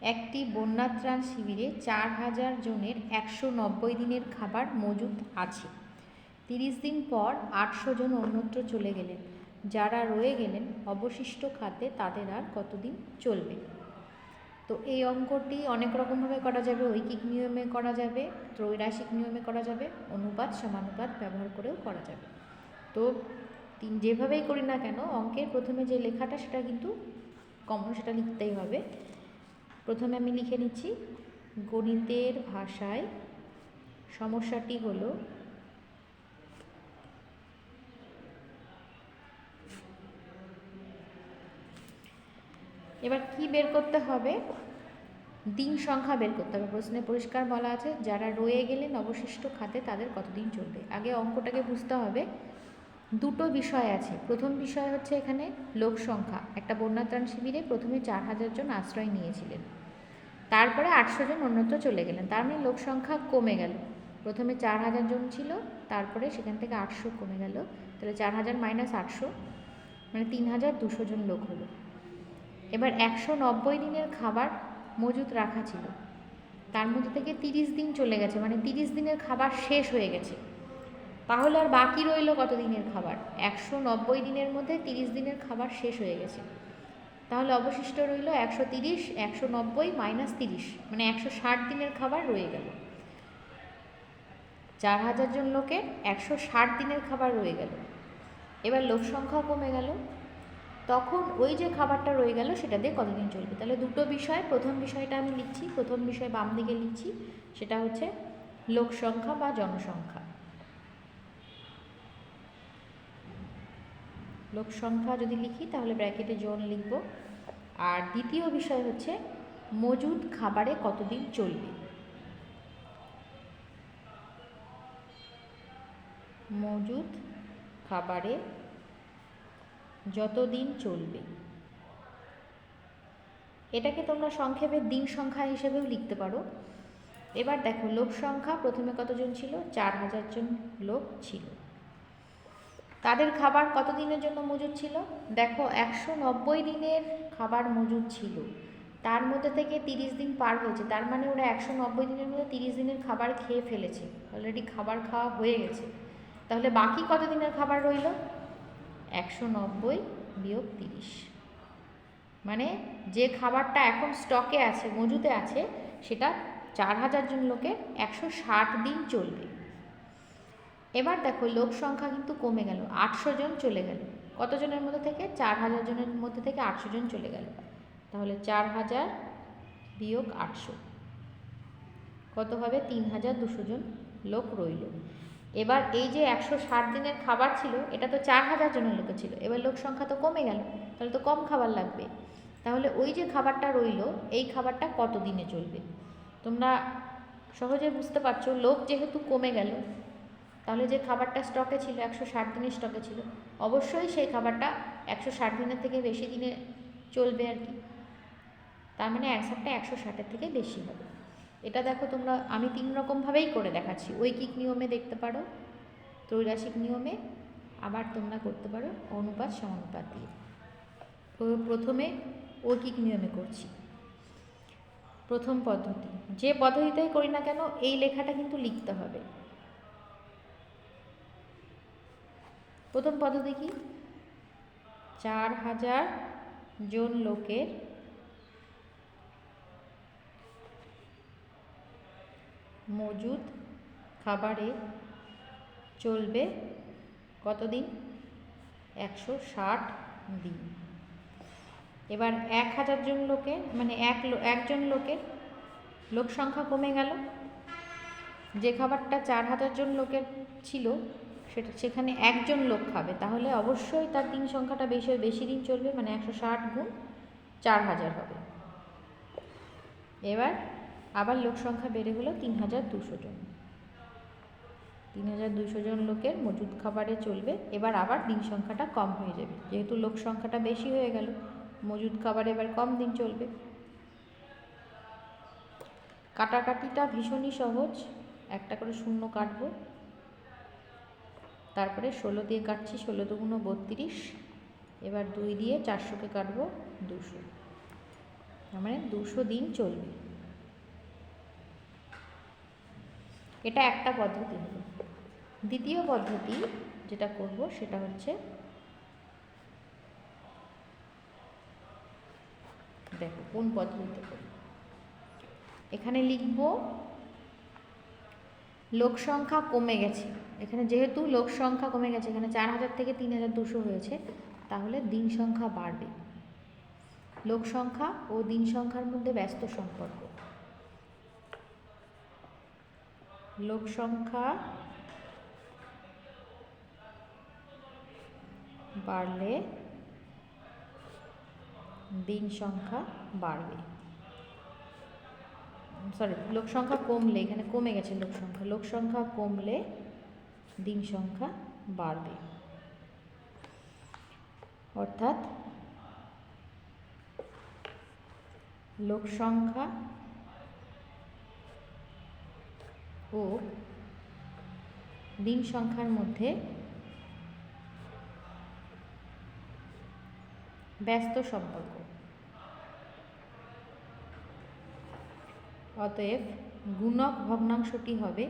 একটি বন্যাত্রাণ শিবিরে চার হাজার জনের একশো নব্বই দিনের খাবার মজুত আছে। তিরিশ দিন পর আটশো জন অন্যত্র চলে গেলেন। যারা রয়ে গেলেন, অবশিষ্ট খাদ্যে তাদের আর কতদিন চলবে? তো এই অঙ্কটি অনেক রকমভাবে করা যাবে। ঐকিক নিয়মে করা যাবে ত্রৈরাসিক নিয়মে করা যাবে, অনুপাত, সমানুপাত ব্যবহার করেও করা যাবে। তো তিন যেভাবেই করি না কেন, অঙ্কের প্রথমে যে লেখাটা, সেটা কিন্তু কমন সেটা লিখতেই হবে। প্রথমে আমি লিখে নিচ্ছি, গণিতের ভাষায় সমস্যাটি হলো এবার কি বের করতে হবে? দিন সংখ্যা বের করতে হবে। প্রশ্নে পরিষ্কার বলা আছে, যারা রয়ে গেলেন অবশিষ্ট খাতে তাদের কতদিন চলবে? আগে অঙ্কটাকে বুঝতে হবে। দুটো বিষয় আছে। প্রথম বিষয় হচ্ছে এখানে লোক সংখ্যা। একটা বন্যাত্রাণ শিবিরে প্রথমে চার হাজার জন আশ্রয় নিয়েছিলেন। তারপরে আটশো জন অন্যত্র চলে গেলেন। তার মানে লোক সংখ্যা কমে গেল। প্রথমে চার হাজার জন ছিল, তারপরে সেখান থেকে আটশো কমে গেল। তাহলে চার হাজার মাইনাস আটশো মানে তিন হাজার দুশো জন লোক হলো। এবার একশো নব্বই দিনের খাবার মজুত রাখা ছিল। তার মধ্যে থেকে তিরিশ দিন চলে গেছে মানে তিরিশ দিনের খাবার শেষ হয়ে গেছে। তাহলে আর বাকি রইল কত দিনের খাবার? একশো নব্বই দিনের মধ্যে তিরিশ দিনের খাবার শেষ হয়ে গেছে। তাহলে অবশিষ্ট রইল একশো তিরিশ, একশো নব্বই মাইনাস তিরিশ মানে একশো ষাট দিনের খাবার রয়ে গেল। চার হাজার জন লোকের একশো ষাট দিনের খাবার রয়ে গেল। এবার লোক সংখ্যা কমে গেল। তখন ওই যে খাবারটা রয়ে গেল, সেটা দিয়ে কতদিন চলবে? তাহলে দুটো বিষয়, প্রথম বিষয়টা আমি লিখছি, প্রথম বিষয় বাম দিকে লিখছি, সেটা হচ্ছে লোক সংখ্যা বা জনসংখ্যা। লোক সংখ্যা যদি লিখি, তাহলে ব্র্যাকেটে জন লিখব। আর দ্বিতীয় বিষয় হচ্ছে, মজুদ খাবারে কতদিন চলবে? মজুদ খাবারে যতদিন চলবে। এটাকে তোমরা সংক্ষেপে দিন সংখ্যা হিসেবেও লিখতে পারো। এবার দেখো লোক সংখ্যা প্রথমে কতজন ছিল? চার হাজার জন লোক ছিল। তাদের খাবার কত দিনের জন্য মজুদ ছিল? দেখো, একশো নব্বই দিনের খাবার মজুদ ছিল। তার মধ্যে থেকে তিরিশ দিন পার হয়েছে। তার মানে ওরা একশো নব্বই দিনের মধ্যে তিরিশ দিনের খাবার খেয়ে ফেলেছে। অলরেডি খাবার খাওয়া হয়ে গেছে। তাহলে বাকি কত দিনের খাবার রইল? একশো নব্বই বিয়োগ তিরিশ। মানে যে খাবারটা এখন স্টকে আছে, মজুতে আছে, সেটা চার হাজার জন লোকের একশো ষাট দিন চলবে। এবার দেখো লোক সংখ্যা কিন্তু কমে গেল, আটশো জন চলে গেল। কতজনের মধ্যে থেকে? চার হাজার জনের মধ্যে থেকে আটশো জন চলে গেল। তাহলে চার হাজার বিয়োগ আটশো। কত হবে? তিন হাজার দুশো জন লোক রইল। এবার এই যে একশো ষাট দিনের খাবার ছিল, এটা তো চার হাজার জনের লোকে ছিল। এবার লোক সংখ্যা তো কমে গেল, তাহলে তো কম খাবার লাগবে। তাহলে ওই যে খাবারটা রইল, এই খাবারটা কত দিনে চলবে? তোমরা সহজে বুঝতে পারছ, লোক যেহেতু কমে গেল তাহলে যে খাবারটা স্টকে ছিল একশো ষাট দিনের স্টকে ছিল, অবশ্যই সেই খাবারটা একশো ষাট দিনের থেকে বেশি দিনে চলবে আর কি। তার মানে অ্যান্সারটা একশো ষাটের থেকে বেশি হবে। এটা দেখো তোমরা, আমি তিন রকমভাবেই করে দেখাচ্ছি। ঐকিক নিয়মে দেখতে পারো ত্রৈরাসিক নিয়মে, আবার তোমরা করতে পারো অনুপাত, সমানুপাত দিয়ে। প্রথমে ঐকিক নিয়মে করছি। প্রথম পদ্ধতি, যে পদ্ধতিতেই করি না কেন, এই লেখাটা কিন্তু লিখতে হবে। প্রথম পদ্ধতি কি? চার হাজার জন লোকের মজুদ খাবারে চলবে কতদিন? একশো ষাট দিন। এবার এক হাজার জন লোকের মানে এক একজন লোকের লোক সংখ্যা কমে গেল। যে খাবারটা চার হাজার জন লোকের ছিল সেটা, সেখানে একজন লোক খাবে। তাহলে অবশ্যই তার দিন সংখ্যাটা বেশি বেশি দিন চলবে মানে একশো ষাট গুণ চার হাজার হবে। এবার আবার লোক সংখ্যা বেড়ে হলো তিন হাজার দুশো জন। তিন হাজার দুশো জন লোকের মজুদ খাবারে চলবে। এবার আবার দিন সংখ্যাটা কম হয়ে যাবে। যেহেতু লোক সংখ্যাটা বেশি হয়ে গেল, মজুদ খাবার এবার কম দিন চলবে। কাটাকাটিটা ভীষণই সহজ। একটা করে শূন্য কাটবো। তারপরে ষোলো দিয়ে কাটছি, ষোলো দুগুণ বত্রিশ। এবার দুই দিয়ে চারশোকে কাটবো দুশো। তার মানে দুশো দিন চলবে। এটা একটা পদ্ধতি হলো। দ্বিতীয় পদ্ধতি যেটা করব সেটা হচ্ছে দেখো কোন পদ্ধতিতে করব। এখানে লিখব, লোক সংখ্যা কমে গেছে। এখানে যেহেতু লোক সংখ্যা কমে গেছে, এখানে চার হাজার থেকে তিন হাজার দুশো হয়েছে, তাহলে দিন সংখ্যা বাড়বে। লোক সংখ্যা ও দিন সংখ্যার মধ্যে ব্যস্ত সম্পর্ক। লোক সংখ্যা বাড়লে দিন সংখ্যা বাড়বে। সরি লোক সংখ্যা কমলে, এখানে কমে গেছে লোক সংখ্যা। লোক সংখ্যা কমলে দিন সংখ্যা বাড়বে। অর্থাৎ লোক সংখ্যা ও দিন সংখ্যার মধ্যে ব্যস্ত সম্পর্ক। অতএব গুণক ভগ্নাংশটি হবে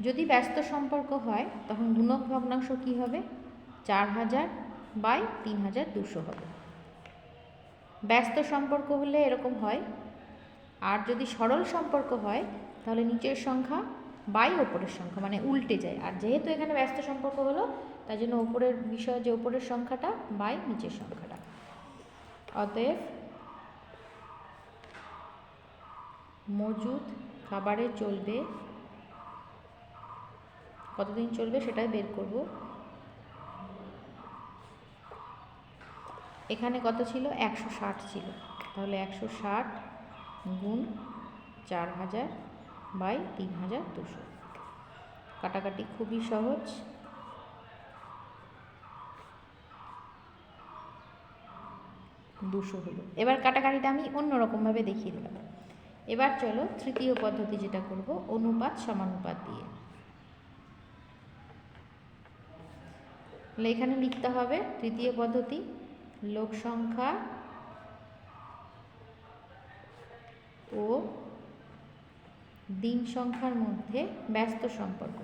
যদি ব্যস্ত সম্পর্ক হয়, তখন গুণক ভগ্নাংশ কী হবে? চার হাজার বাই তিন হাজার দুশো হবে। ব্যস্ত সম্পর্ক হলে এরকম হয়। আর যদি সরল সম্পর্ক হয়, তাহলে নিচের সংখ্যা বাই ওপরের সংখ্যা মানে উল্টে যায়। আর যেহেতু এখানে ব্যস্ত সম্পর্ক হলো, তাই জন্য ওপরের বিষয় যে ওপরের সংখ্যাটা, বাই নিচের সংখ্যাটা। অতএব মজুদ খাবারে চলবে কতদিন চলবে সেটাই বের করব। এখানে কত ছিল? একশো ষাট ছিল। তাহলে একশো ষাট গুণ চার হাজার বাই তিন হাজার দুশো। কাটাকাটি খুবই সহজ। দুশো হলো। এবার কাটাকাটিটা আমি অন্যরকমভাবে দেখিয়ে দিলাম। এবার চলো তৃতীয় পদ্ধতি যেটা করব, অনুপাত সমানুপাত দিয়ে। তাহলে এখানে লিখতে হবে তৃতীয় পদ্ধতি, লোক সংখ্যা ও দিন সংখ্যার মধ্যে ব্যস্ত সম্পর্ক।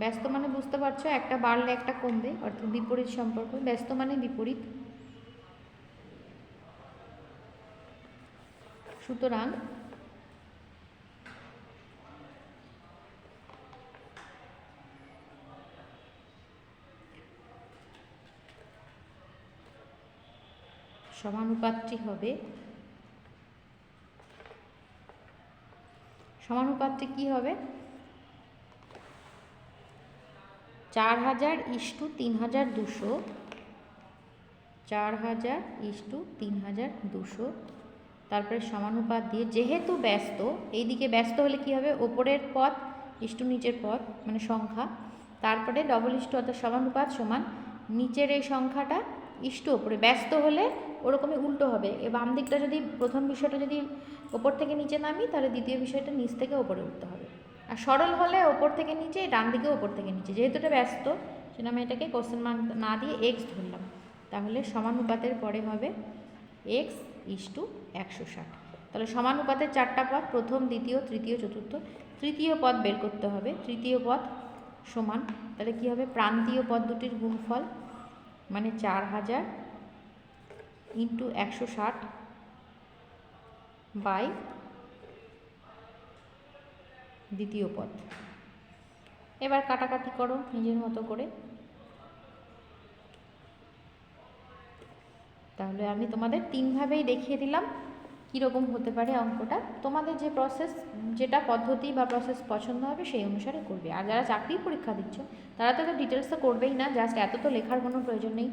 ব্যস্ত মানে বুঝতে পারছ, একটা বাড়লে একটা কমবে, অর্থাৎ বিপরীত সম্পর্ক, ব্যস্ত মানে বিপরীত। সুতরাং সমানুপাতটি হবে। সমানুপাতটি কি হবে? চার হাজার ইস্টু তিন হাজার দুশো। চার হাজার ইস্টু তিন হাজার দুশো। তারপরে সমানুপাত দিয়ে যেহেতু ব্যস্ত, এইদিকে ব্যস্ত হলে কি হবে? ওপরের পথ, ইস্টু নিচের পথ মানে সংখ্যা। তারপরে ডবল ইস্টু অর্থাৎ সমানুপাত সমান নিচের এই সংখ্যাটা ইস্টু ওপরে ব্যস্ত হলে ওরকমই উল্টো হবে। এ বাম দিকটা যদি প্রথম বিষয়টা যদি ওপর থেকে নিচে নামি, তাহলে দ্বিতীয় বিষয়টা নিচ থেকে ওপরে উঠতে হবে। আর সরল হলে ওপর থেকে নিচে, ডান দিকে ওপর থেকে নিচে। যেহেতু এটা ব্যস্ত সেটা আমি এটাকে কোশ্চেন মার্ক না দিয়ে এক্স ধরলাম। তাহলে সমানুপাতের পরে হবে এক্স ইস টু একশো ষাট। তাহলে সমানুপাতের চারটা পদ, প্রথম, দ্বিতীয়, তৃতীয়, চতুর্থ। তৃতীয় পদ বের করতে হবে, তৃতীয় পদ সমান। তাহলে কি হবে? প্রান্তীয় পদ দুটির গুণফল মানে চার হাজার ইন্টু একশো ষাট বাই দ্বিতীয় পদ। এবার কাটাকাটি করো নিজের মতো করে। তাহলে আমি তোমাদের তিনভাবেই দেখিয়ে দিলাম। কীরকম হতে পারে অঙ্কটা, তোমাদের যে প্রসেস যেটা পদ্ধতি বা প্রসেস পছন্দ হবে সেই অনুসারে করবে। আর যারা চাকরি পরীক্ষা দিচ্ছ, তারা তো ডিটেলস তো করবেই না জাস্ট এত তো লেখার কোনো প্রয়োজন নেই।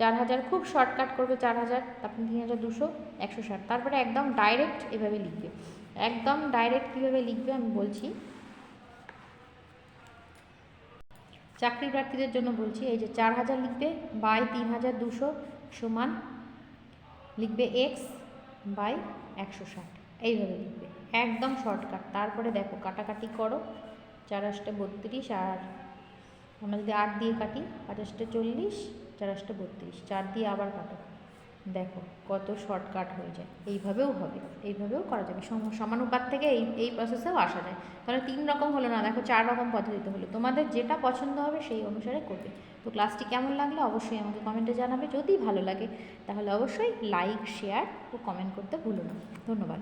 চার হাজার, খুব শর্টকাট করবে চার হাজার, তারপরে তিন হাজার দুশো, একশো ষাট। তারপরে একদম ডাইরেক্ট এভাবে লিখবে। একদম ডাইরেক্ট কীভাবে লিখবে আমি বলছি। চাকরি প্রার্থীদের জন্য বলছি, এই যে চার হাজার লিখবে বাই তিন হাজার দুশো সমান লিখবে এক্স বাই একশো ষাট। এইভাবে লিখবে। একদম শর্টকাট তারপরে দেখো, কাটাকাটি করো। চার আষ্টে বত্রিশ আর আমরা যদি আট দিয়ে কাটি আট আষ্টে চল্লিশ, চার আষ্টে বত্রিশ। চার দিয়ে আবার কাটো। দেখো কত শর্টকাট হয়ে যায়। এইভাবেও হবে, এইভাবেও করা যাবে। সম- সমানুপাত থেকে এই এই প্রসেসেও আসা যায়। তাহলে তিন রকম হলো না, দেখো চার রকম পদ্ধতিতে হলো। তোমাদের যেটা পছন্দ হবে সেই অনুসারে করবে। তো ক্লাসটি কেমন লাগলে অবশ্যই আমাকে কমেন্টে জানাবে। যদি ভালো লাগে, তাহলে অবশ্যই লাইক শেয়ার ও কমেন্ট করতে ভুলো না। ধন্যবাদ।